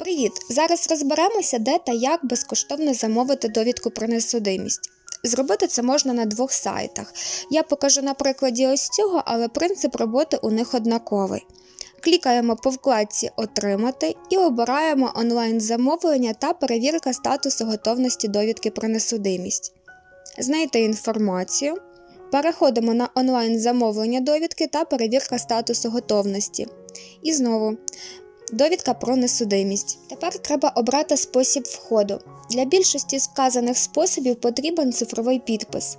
Привіт! Зараз розберемося, де та як безкоштовно замовити довідку про несудимість. Зробити це можна на двох сайтах. Я покажу на прикладі ось цього, але принцип роботи у них однаковий. Клікаємо по вкладці Отримати і обираємо онлайн замовлення та перевірка статусу готовності довідки про несудимість. Знайти інформацію. Переходимо на онлайн замовлення довідки та перевірка статусу готовності. І знову Довідка про несудимість. Тепер треба обрати спосіб входу. Для більшості з вказаних способів потрібен цифровий підпис.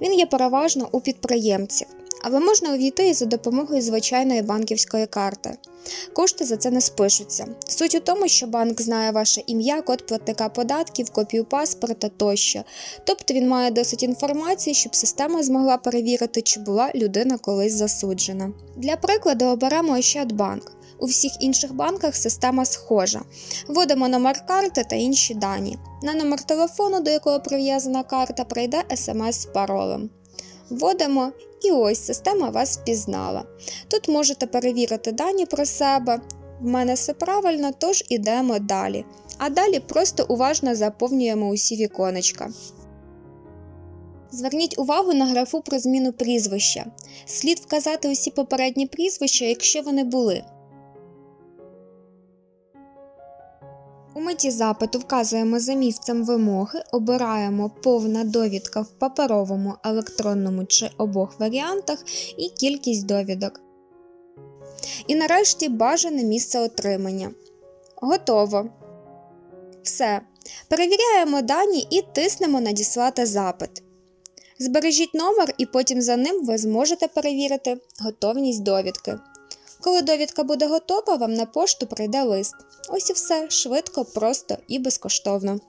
Він є переважно у підприємців, але можна увійти і за допомогою звичайної банківської карти. Кошти за це не спишуться. Суть у тому, що банк знає ваше ім'я, код платника податків, копію паспорта тощо. Тобто він має досить інформації, щоб система змогла перевірити, чи була людина колись засуджена. Для прикладу оберемо Ощадбанк. У всіх інших банках система схожа. Вводимо номер карти та інші дані. На номер телефону, до якого прив'язана карта, прийде смс з паролем. Вводимо і ось система вас впізнала. Тут можете перевірити дані про себе. В мене все правильно, тож ідемо далі. А далі просто уважно заповнюємо усі віконечка. Зверніть увагу на графу про зміну прізвища. Слід вказати усі попередні прізвища, якщо вони були. У меті запиту вказуємо за місцем вимоги, обираємо повна довідка в паперовому, електронному чи обох варіантах і кількість довідок. І нарешті бажане місце отримання. Готово. Все. Перевіряємо дані і тиснемо Надіслати запит. Збережіть номер і потім за ним ви зможете перевірити готовність довідки. Коли довідка буде готова, вам на пошту прийде лист. Ось і все швидко, просто і безкоштовно.